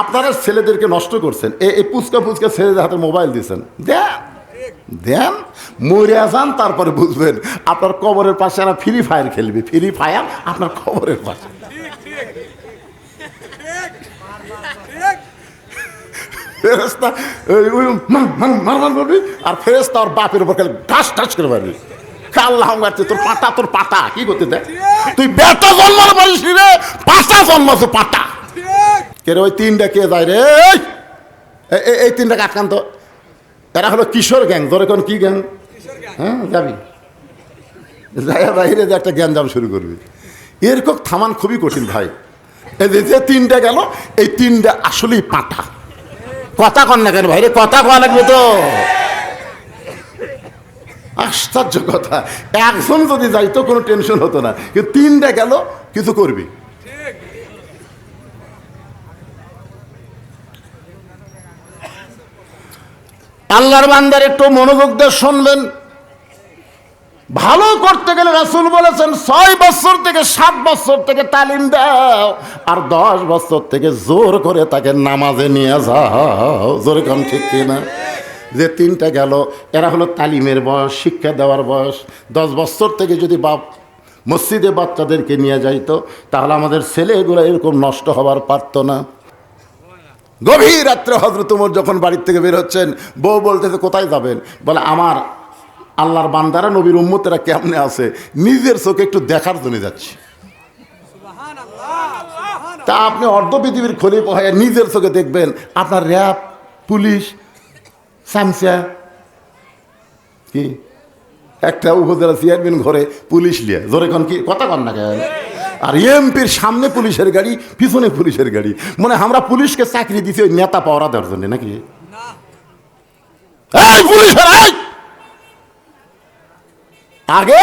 আপনারা ছেলেদেরকে নষ্ট করছেন। এই পুচকা পুচকা ছেলেদের হাতে মোবাইল দিয়েছেন। দেন। দেন, মরে যান, তারপরে বুঝবেন। আপনার কবরের পাশে এরা ফ্রি ফায়ার খেলবে। ফ্রি ফায়ার আপনার কবরের পাশে। ফেরেস্তা আর ফেরেস্তা ওর বাপের উপর খালি টাস টাস করে মারবি। আল্লাহ মারছে তোর পাটা তোর পাটা। কি করতে দেয় তুই বেটা জন্মার বলিস রে পাটা জন্মাছো পাটা। কে রে ওই তিনটা কে যায় রে? এই! তিনটা কাটকান তো এরা হলো কিশোর গ্যাং। ধরে কোন কি গ্যাং? হ্যাঁ যাবি। যাই বাইরে যে একটা জ্ঞান জাম শুরু করবি। এরকম থামান খুবই কঠিন ভাই। এই যে- তিনটা গেল, এই তিনটা আসলেই পাটা কথা কন না কেন ভাইরে কথা কওয়া লাগবে তো। আশ্চর্য কথা। একজন যদি যাইতো কোনো টেনশন হতো না। কিন্তু তিনটা গেল, কিছু করবি। আল্লাহর বান্দার একটু মনোযোগ দিয়ে শুনবেন। ভালো করতে গেলে রাসুল বলেছেন, ছয় বছর থেকে সাত বছর থেকে তালিম দাও, আর দশ বছর থেকে জোর করে তাকে নামাজে নিয়ে যাও। জোর কম ঠিক কিনা? যে তিনটা গেল, এরা হলো তালিমের বয়স, শিক্ষা দেওয়ার বয়স। দশ বছর থেকে যদি বাপ মসজিদে বাচ্চাদেরকে নিয়ে যাইতো, তাহলে আমাদের ছেলেগুলো এরকম নষ্ট হবার পারতো না। গভীর রাত্রে হজরত উমর যখন বাড়ির থেকে বের হচ্ছেন বউ বলতেছে কোথায় যাবেন? বলে আমার আল্লাহর বান্দারা নবীর উম্মতেরা কেমনে আছে? নিজের চোখে একটু দেখার জন্য যাচ্ছি। তা আপনি অর্ধ পৃথিবীর খলিফ হয়ে নিজের চোখে দেখবেন আপনার র্যাব পুলিশ সামসা কি? একটা উপজেলা চেয়ারম্যান ঘরে পুলিশ লিয়ে। জোরে কন কি? কথা কন না কেন? আর এমপির সামনে পুলিশের গাড়ি, পিছনে পুলিশের গাড়ি। মানে আমরা পুলিশকে চাকরি দিছি ওই নেতা পাওয়া দেওয়ার জন্য, নাকি! আগে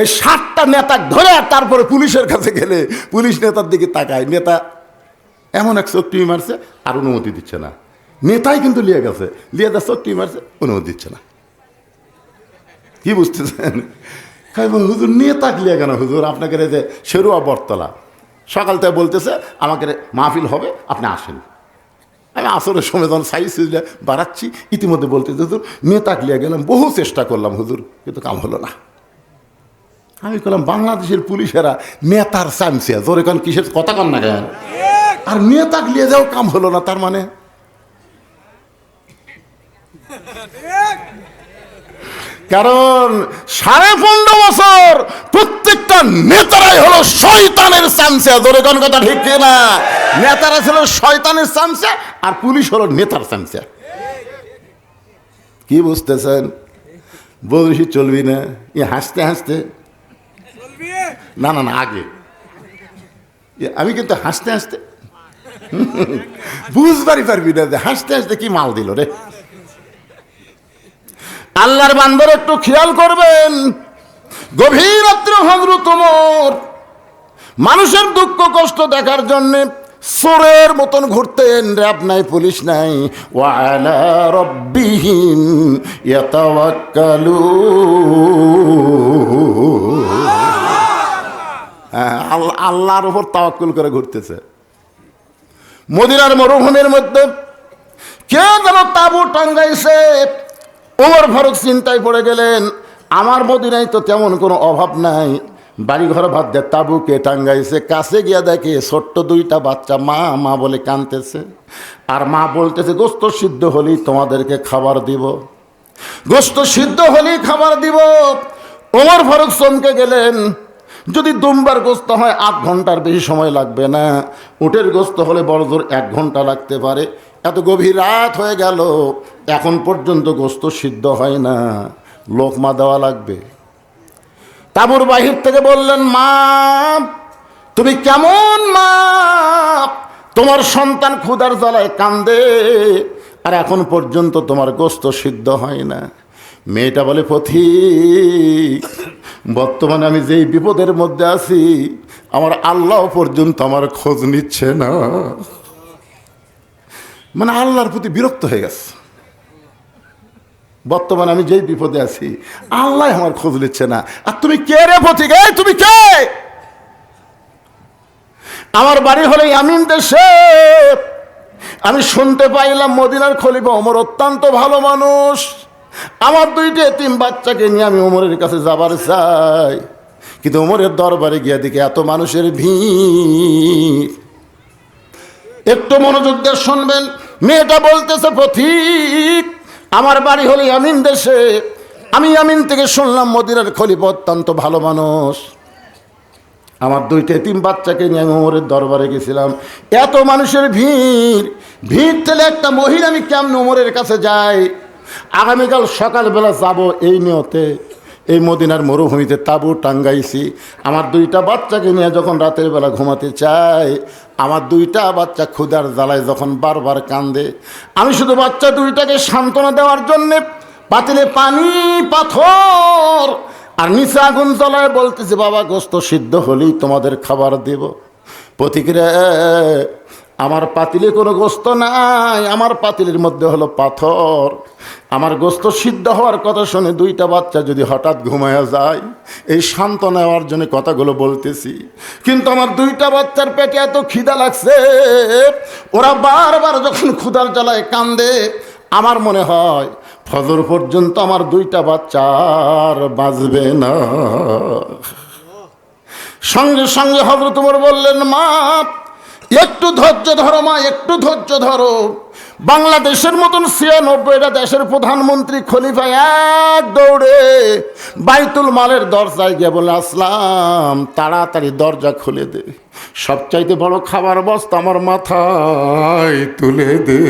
এই সাতটা নেতা ধরে আর তারপরে পুলিশের কাছে গেলে পুলিশ নেতার দিকে তাকায়। নেতা এমন এক চোখটি মারছে আর অনুমতি দিচ্ছে না। নেতাই কিন্তু লিয়ে গেছে। লিয়ে যা চোখটি মারছে, অনুমতি দিচ্ছে না। কি বুঝতেছেন? বল, হুজুর নেতা লিয়ে কেন হুজুর? আপনাকে যে শেরুয়া বটতলা। সকাল থেকে বলতেছে আমাকে মাহফিল হবে আপনি আসেন। আমি আসরের সময় যখন সাইজ সুইজলে বাড়াচ্ছি ইতিমধ্যে বলতে হুজুর নেতা লিয়ে গেলাম বহু চেষ্টা করলাম হুজুর কিন্তু কাম হলো না। আমি বললাম বাংলাদেশের পুলিশেরা নেতার চামচিয়া জোরে কান কিসের কথা কন না কেন? আর নেতা লিয়ে যাও কাম হলো না তার মানে? কারণ সাড়ে পনেরো বছর প্রত্যেকটা নেতারাই হলো শয়তানের চামচা। জোরে কোন কথা ঠিক না নেতারা ছিল শয়তানের চামচা আর পুলিশ হলো নেতার চামচা। কি বুঝতেছেন? বলছি চলবি না? ই হাসতে হাসতে? না না না, আগে। আমি কিন্তু হাসতে হাসতে? বুঝবারই পারবি না হাসতে হাসতে কি মাল দিল রে? আল্লাহর বান্দর একটু খেয়াল করবেন। গভীর রাত্রে তোমর মানুষের দুঃখ কষ্ট দেখার জন্য সোরের মতন ঘুরতেন, র্যাব নাই, পুলিশ নাই। আল- আল্লাহর উপর তাওয়াক্কুল করে ঘুরতেছে। মদিনার মরুভূমির মধ্যে কে যেন তাবু টাঙ্গাইছে ওমর ফারুক চিন্তায় পড়ে গেলেন, আমার মদিনায় তো তেমন কোনো অভাব নাই। বাড়ি ঘর ভাত দিয়ে তাবুকে টাঙ্গাইছে, কাছে গিয়া দেখে ছোট্ট দুইটা বাচ্চা মা মা বলে কানতেছে আর মা বলতেছে, গোস্ত সিদ্ধ হলেই তোমাদেরকে খাবার দিব। গোস্ত সিদ্ধ হলেই খাবার দিব। ওমর ফারুক চমকে গেলেন, যদি দুমবার গোস্ত হয়, আধ ঘণ্টার বেশি সময় লাগবে না। উটের গোস্ত হলে বড় জোর এক ঘণ্টা লাগতে পারে। এত গভীর রাত হয়ে গেল, এখন পর্যন্ত গোস্ত সিদ্ধ হয় না। লোকমা দেওয়া লাগবে। তাবুর বাহির থেকে বললেন, মা, তুমি কেমন মা? তোমার সন্তান ক্ষুধার জ্বালায় কান্দে, আর এখন পর্যন্ত তোমার গোস্ত সিদ্ধ হয় না। মেয়েটা বলে পথিক বর্তমানে আমি যেই বিপদের মধ্যে আছি, আমার আল্লাহ পর্যন্ত আমার খোঁজ নিচ্ছে না। মানে আল্লাহর প্রতি বিরক্ত হয়ে গেছে। বর্তমানে আমি যেই বিপদে আছি, আল্লাহ আমার খোঁজ নিচ্ছে না। আর তুমি কে রে পথিক এই, তুমি কে? আমার বাড়ি হলে আমিন দেশে। আমি শুনতে পাইলাম মদিনার খলিফা ওমর অত্যন্ত ভালো মানুষ। আমার দুইটি, তিন বাচ্চাকে নিয়ে আমি ওমরের কাছে যাবার চাই। কিন্তু ওমরের দরবারে গিয়ে দেখি এত মানুষের ভিড়। একটু মনোযোগ দিয়ে শুনবেন। মেয়েটা বলতেছে পথিক আমার বাড়ি হলে আমিন দেশে। আমি আমিন থেকে শুনলাম মদিনার খলিফা অত্যন্ত ভালো মানুষ। আমার দুইটা, তিন বাচ্চাকে নিয়ে আমি ওমরের দরবারে গেছিলাম। এত মানুষের ভিড়। ভিড় থেকে একটা মহিলা আমি কেমন ওমরের কাছে যাই? আগামীকাল সকালবেলা যাব এই নিয়তে। এই মদিনার মরুভূমিতে তাঁবু টাঙ্গাইছি। আমার দুইটা বাচ্চাকে নিয়ে যখন রাতের বেলা ঘুমাতে চাই, আমার দুইটা বাচ্চা ক্ষুদার জ্বালায় যখন বারবার কান্দে। আমি শুধু বাচ্চা দুইটাকে সান্ত্বনা দেওয়ার জন্যে পাতিলে পানি, পাথর আর নিচে আগুন জ্বলায় বলতেছে, বাবা, গোস্ত সিদ্ধ হলেই তোমাদের খাবার দেব। প্রতিক্রিয়া আমার পাতিলে কোনো গোস্ত নাই, আমার পাতিলের মধ্যে হলো পাথর। আমার গোস্ত সিদ্ধ হওয়ার কথা শুনে দুইটা বাচ্চা যদি হঠাৎ ঘুমায়া যায়, এই শান্ত নেওয়ার জন্য কথাগুলো বলতেছি। কিন্তু আমার দুইটা বাচ্চার পেটে এত খিদা লাগছে, ওরা বারবার যখন ক্ষুধার জ্বালায় কান্দে, আমার মনে হয় ফজর পর্যন্ত আমার দুইটা বাচ্চা আর বাঁচবে না। সঙ্গে সঙ্গে হজরত তোমার বললেন, মা একটু ধৈর্য ধরো মা, একটু ধৈর্য ধরো। বাংলাদেশের মতন ছিয়ানব্বইটা দেশের প্রধানমন্ত্রী খলিফা এক দৌড়ে বাইতুল মালের দরজায় গিয়ে বলে, আসলাম, তাড়াতাড়ি দরজা খুলে দে। সবচাইতে বড় খাবার বস্তা আমার মাথায় তুলে দে।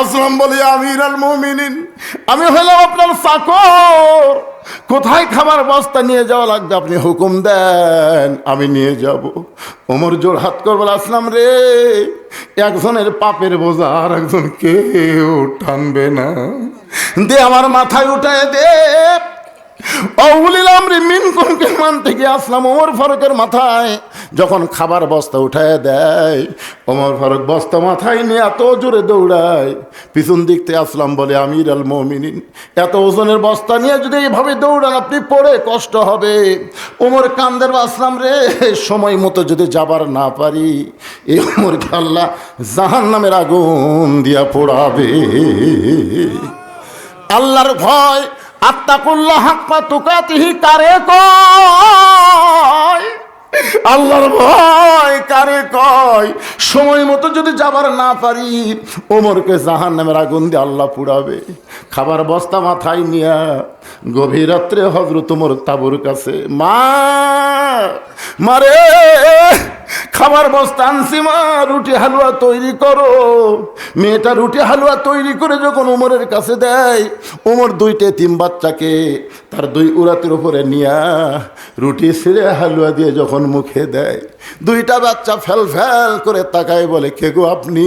আসলাম বলি, আমির আল আমি হলাম আপনার চাকর কোথায় খাবার বস্তা নিয়ে যাওয়া লাগবে? আপনি হুকুম দেন, আমি নিয়ে যাব। ওমর জোর হাত করব আসলাম রে, একজনের পাপের বোঝা আর একজন কেউ টানবে না। দে আমার মাথায় উঠায় দে অউলিলাম রে মিনকুমকে মান থেকে আসলাম ওমর ফারুকের মাথায়। যখন খাবার বস্তা উঠায় দেয়, ওমর ফারুক বস্তা মাথায় নিয়ে এত জোরে দৌড়ায়। পিছন দিক থেকে আসলাম বলে, আমির আল মমিনিন, এত ওজনের বস্তা নিয়ে যদি এইভাবে দৌড়ান, আপনি পড়ে কষ্ট হবে। ওমর কান্দের আসলাম রে, সময় মতো যদি যাবার না পারি এই ওমরকে আল্লাহ জাহান নামের আগুন দিয়া পোড়াবে। আল্লাহর ভয় আত্মাকুল্লাহ হাক্কা তুকাতিহি, কারে কয়? আল্লাহর ভয়, কারে কয়? সময় মতো যদি যাবার না পারি, ওমরকে জাহান নামের আগুন দিয়ে আল্লাহ পুড়াবে। খাবার বস্তা মাথায় নিয়া গভীর রাত্রে হজরত ওমর তাবুর কাছে, মা, মারে, খাবার বস্তা আনছি মা, রুটি হালুয়া তৈরি করো। মেয়েটা রুটি হালুয়া তৈরি করে যখন উমরের কাছে দেয়, উমর দুইটে তিন বাচ্চাকে তার দুই উড়াতের উপরে নিয়া রুটি ছিঁড়ে হালুয়া দিয়ে যখন মুখে দেয়, দুইটা বাচ্চা ফেল ফেল করে তাকায় বলে, কে গো আপনি?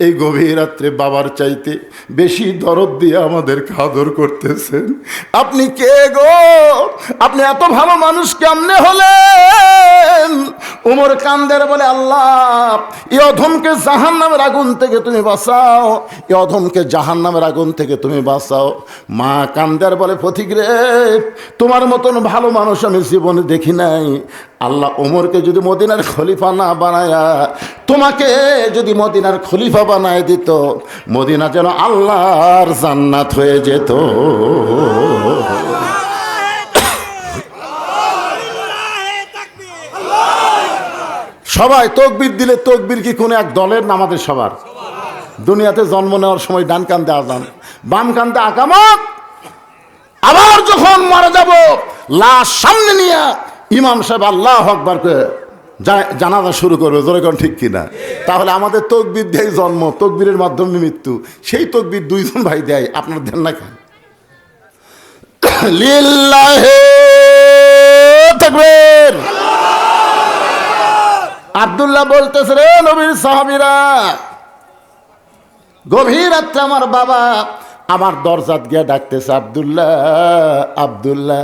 এই গভীর রাত্রে বাবার চাইতে বেশি দরদ দিয়ে আমাদের খাদর করতেছেন। আপনি কে গো? আপনি এত ভালো মানুষ কেমনে হলেন? উমর কান্দের বলে, আল্লাহ, এই অধমকে জাহান নামের আগুন থেকে তুমি বাঁচাও, এই অধমকে জাহান নামের আগুন থেকে তুমি বাঁচাও। মা কান্দের বলে ফতিক রে, তোমার মতন ভালো মানুষ আমি জীবনে দেখি নাই। আল্লাহ ওমরকে যদি মদিনার খলিফা না বানায়া, তোমাকে যদি মদিনার খলিফা বানায় দিত, মদিনা যেন আল্লাহর জান্নাত হয়ে যেত। সবাই তকবির দিলে তকবির কি কোনো এক দলের না আমাদের সবার? দুনিয়াতে জন্ম নেওয়ার সময় ডান কান্দে আজান, বাম কান্দে আকামত আবার যখন মারা যাব, লাশ সামনে নিয়ে ইমাম সাহেব আল্লাহ আকবার করে জানাজা শুরু করবে। জোরে কোন ঠিক কিনা? তাহলে আমাদের তকবির দেয় জন্ম, তকবিরের মাধ্যমে মৃত্যু। সেই তকবির দুইজন ভাই দেয়, আপনার ধ্যান না কেন? লিল্লাহে তাকবীর। আবদুল্লাহ বলতেছে রে নবীর সাহাবিরা, গভীর রাত্রে আমার বাবা আমার দরজাত গিয়ে ডাকতেছে, আবদুল্লাহ আবদুল্লাহ।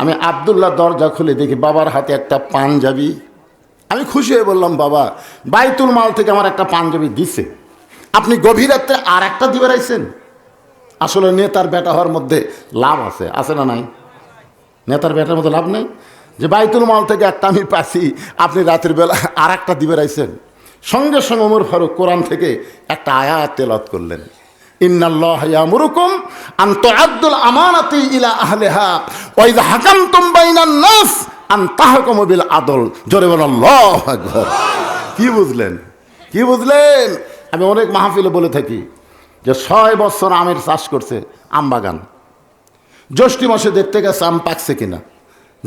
আমি আবদুল্লাহ দরজা খুলে দেখি বাবার হাতে একটা পাঞ্জাবি। আমি খুশি হয়ে বললাম, বাবা, বাইতুল মাল থেকে আমার একটা পাঞ্জাবি দিছে। আপনি গভীর রাত্রে আর একটা দিবে রাইছেন আসলে নেতার বেটা হওয়ার মধ্যে লাভ আছে। আছে না নাই? নেতার বেটার মধ্যে লাভ নেই? যে বাইতুল মাল থেকে একটা আমি পাচ্ছি, আপনি রাতের বেলা আর একটা দিবে রাইছেন। সঙ্গে সঙ্গে ওমর ফারুক কোরআন থেকে একটা আয়াত তেলত করলেন। আন আদল। কি বুঝলেন? কি বুঝলেন? আমি অনেক মাহফিলে বলে থাকি যে ছয় বছর আমের চাষ করছে আম বাগান জ্যৈষ্ঠী মাসে দেখতে গেছে আম পাকছে কিনা।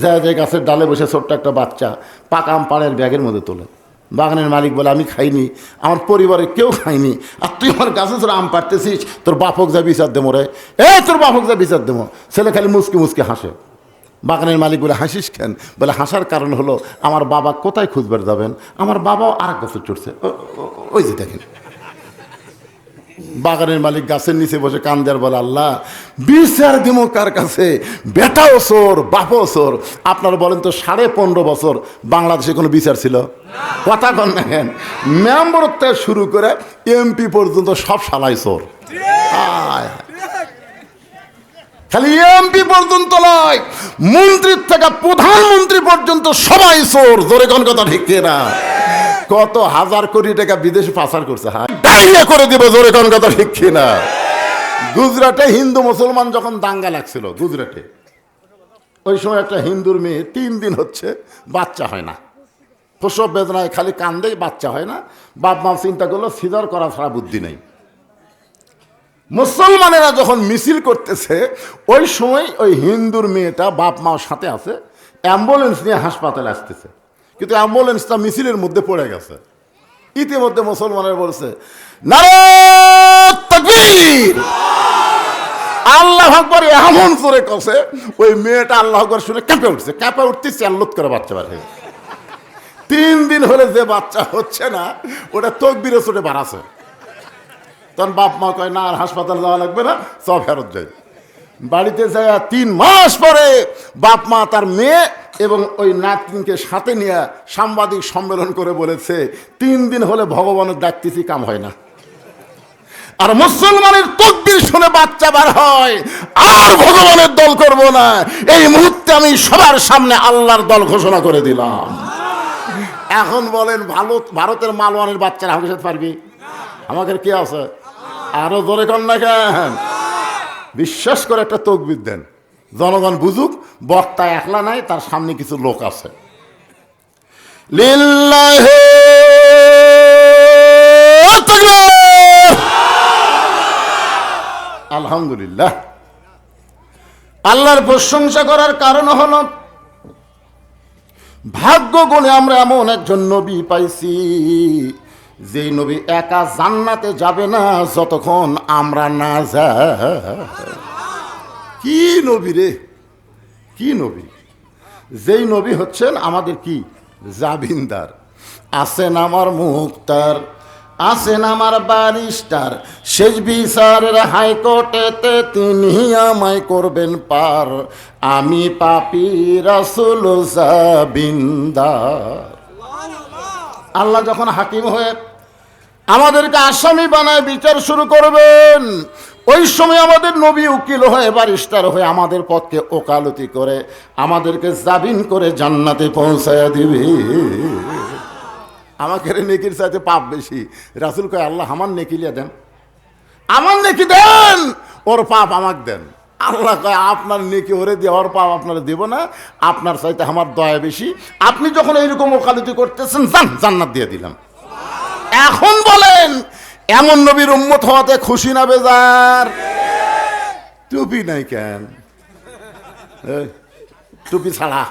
যায় যায় গাছের ডালে বসে ছোট্ট একটা বাচ্চা পাকা আম পাড়ের ব্যাগের মধ্যে তোলে। বাগানের মালিক বলে, আমি খাইনি, আমার পরিবারে কেউ খাইনি, আর তুই আমার গাছে তোর আম পাড়তেছিস, তোর বাপক যা বিচার দেবো রে এ তোর বাপক যা বিচার দেবো ছেলে খালি মুসকি মুসকি হাসে। বাগানের মালিক বলে, হাসিস কেন? বলে, হাসার কারণ হলো, আমার বাবা কোথায় খুঁজবার যাবেন? আমার বাবাও আর এক গাছে চড়ছে। ওই যে দেখেন। বাগানের মালিক গাছের নিচে বসে কান্দার বলে, আল্লাহ, বিচার দিমো কার কাছে? বেটাও সোর বাপও সোর আপনারা বলেন তো সাড়ে পনেরো বছর বাংলাদেশে কোনো বিচার ছিল? কথা কন না কেন? মেম্বর থেকে শুরু করে এমপি পর্যন্ত সব সালাই সোর আয় খালি এমপি পর্যন্ত নয়, মন্ত্রীর থেকে প্রধানমন্ত্রী পর্যন্ত সবাই চোর। জোরে কোন কথা ঠিক না কত হাজার কোটি টাকা বিদেশে পাচার করছে হ্যাঁ? ডাইরিয়া করে দিবে জোরে কোন কথা ঠিক না গুজরাটে হিন্দু মুসলমান যখন দাঙ্গা লাগছিল গুজরাটে ওই সময় একটা হিন্দুর মেয়ে তিন দিন হচ্ছে বাচ্চা হয় না। প্রসব বেদনায় খালি কান্দেই বাচ্চা হয় না। বাপ মা চিন্তা করল সিজার করা ছাড়া বুদ্ধি নেই। মুসলমানেরা যখন মিছিল করতেছে ওই সময় ওই হিন্দুর মেয়েটা বাপ মার সাথে আছে অ্যাম্বুলেন্স নিয়ে হাসপাতালে আসতেছে। কিন্তু অ্যাম্বুলেন্সটা মিছিলের মধ্যে পড়ে গেছে। ইতিমধ্যে মুসলমানের বলছে আল্লাহ আকবর এমন করে কষে ওই মেয়েটা আল্লাহ আকবর শুনে কেঁপে উঠছে, কেঁপে উঠতে চ্যাল্লত করে বাচ্চা বার তিন দিন হলে যে বাচ্চা হচ্ছে না, ওটা তকবিরে চোটে বাড়াছে তখন বাপ মা কয়, না, আর হাসপাতাল যাওয়া লাগবে না, সব ফেরত যাই। বাড়িতে যায় তিন মাস পরে বাপ মা তার মেয়ে এবং ওই নাতনিকে সাথে নিয়ে সাংবাদিক সম্মেলন করে বলেছে, তিন দিন হলে ভগবানের ডাকতেছি, কাম হয় না। আর মুসলমানের তকবির শুনে বাচ্চা বার হয়, আর ভগবানের দল করব না। এই মুহূর্তে আমি সবার সামনে আল্লাহর দল ঘোষণা করে দিলাম। এখন বলেন, ভালো ভারতের মালওয়ানের বাচ্চারা আমাকে সাথে পারবি? আমাদের কে আছে? আরও কর না কেন? বিশ্বাস করে একটা তকবির দেন। জনগণ বুঝুক, বক্তা একলা নাই, তার সামনে কিছু লোক আছে! আলহামদুলিল্লাহ। আল্লাহর প্রশংসা করার কারণ হল, ভাগ্য গুণে আমরা এমন একজন নবী পাইছি, যে নবী একা জান্নাতে যাবে না, যতক্ষণ আমরা না যা কি নবী রে? কি নবী? যেই নবী হচ্ছেন আমাদের কি? জাবিনদার। আছেন আমার মুক্তার আছেন আমার বারিস্টার শেষ বিচারের হাইকোর্টেতে তিনি আমায় করবেন পার। আমি পাপি রাসুল জাবিনদার। আল্লাহ যখন হাকিম হয়ে আমাদেরকে আসামি বানায় বিচার শুরু করবেন। ওই সময় আমাদের নবী উকিল হয়ে বারিস্টার হয়ে আমাদের পথকে ওকালতি করে, আমাদেরকে জাবিন করে জান্নাতে পৌঁছায় দিবে। আমাকে নেকির চাইতে পাপ বেশি। রাসুল কয়, আল্লাহ আমার নেকিলিয়া দেন। আমার নেকি দেন, ওর পাপ আমাকে দেন। আল্লাহ কয়, আপনার নেকি ওরে দিয়ে, ওর পাপ আপনারা দেব না। আপনার চাইতে আমার দয়া বেশি। আপনি যখন এইরকম ওকালতি করতেছেন, যান, জান্নাত দিয়ে দিলাম। এখন বলেন এমন নবীর উম্মত হওয়াতে খুশি না বেজার? টুপি নাই কেন? টুপি ছাড়া।